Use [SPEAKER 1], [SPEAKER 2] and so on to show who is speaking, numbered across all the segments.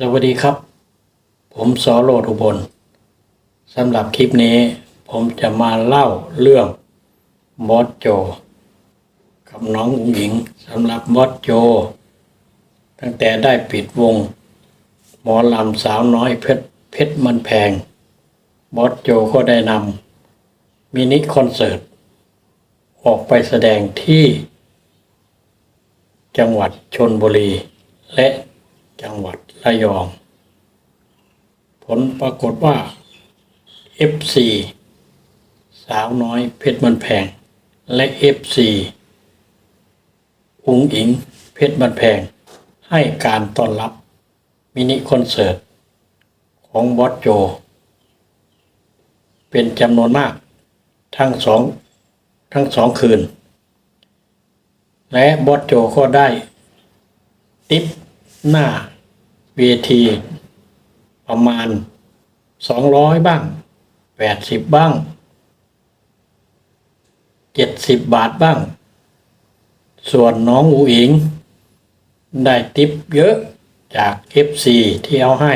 [SPEAKER 1] สวัสดีครับ ผมสอโรดอุบลสำหรับคลิปนี้ ผมจะมาเล่าเรื่องบอสโจ กับน้องอุ๋งหญิงสำหรับบอสโจ ตั้งแต่ได้ปิดวง หมอลำสาวน้อยเพชรเพชรมันแพง บอสโจก็ได้นำมินิคอนเสิร์ต ออกไปแสดงที่ จังหวัดชนบุรีและ จังหวัดระยอง ผลปรากฏว่า FC สาวน้อยเพชรมันแพง และ FC อุงอิงเพชรมันแพง ให้การต้อนรับมินิคอนเสิร์ต ของบอสโจ เป็นจำนวนมาก ทั้งสองทั้งสองคืน และบอสโจก็ได้ ติปหน้า เวที ประมาณสองร้อยบ้างแปดสิบบ้างเจ็ดสิบบาทบ้าง ส่วนน้องอูอิง ได้ติปเยอะจาก FC ที่เอาให้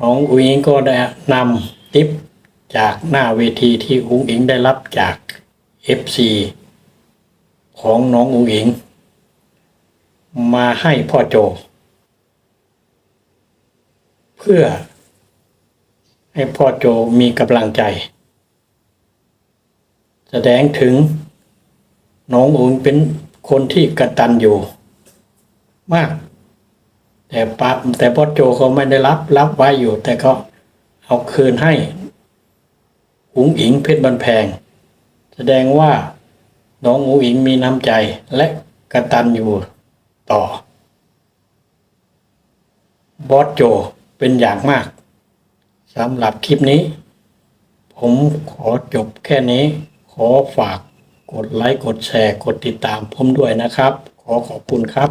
[SPEAKER 1] น้องอุ๋งอิงก็ได้นำติปจากหน้าเวทีที่อุ๋งอิงได้รับจาก FC ของน้องอุ๋งอิง มาให้พ่อโจ พื่อ ให้พ่อโจมีกำลังใจ แสดงถึงน้องอุ๋งเป็นคนที่กระตันอยู่มาก แต่ปาแต่พ่อโจเขาไม่ได้รับรับไว้อยู่ แต่ก็เอาคืนให้อุ๋งอิงเพชรบันแพง แสดงว่าน้องอุ๋งอิงมีน้ำใจและกระตันอยู่ต่อบอสโจ เป็นอย่างมากสำหรับคลิปนี้ ผมขอจบแค่นี้ ขอฝากกดไลค์ กดแชร์ กดติดตามผมด้วยนะครับ ขอขอบคุณครับ